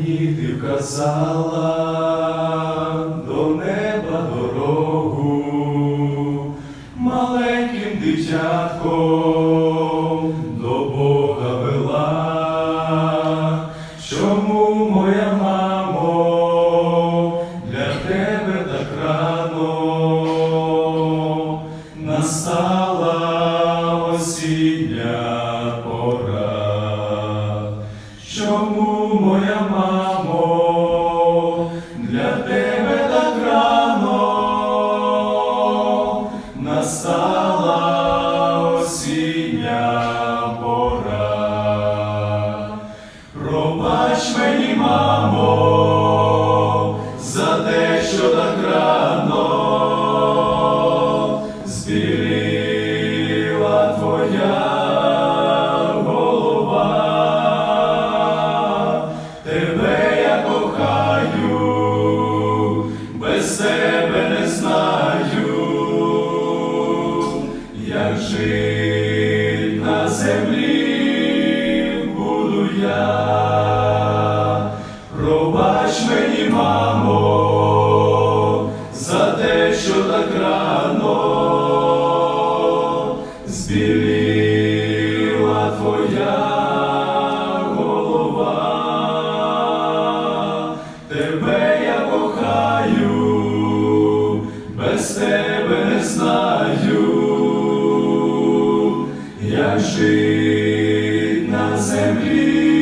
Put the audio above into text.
мені ти вказала до неба дорогу, маленьким дитятком настала осіння пора? Пробач мені, мамо, за те, що так рано збіліла твоя як жить на землі буду я. Пробач мені, мамо, за те, що так рано збіліла твоя голова. Тебе я кохаю, без тебе не знаю, жить на землі.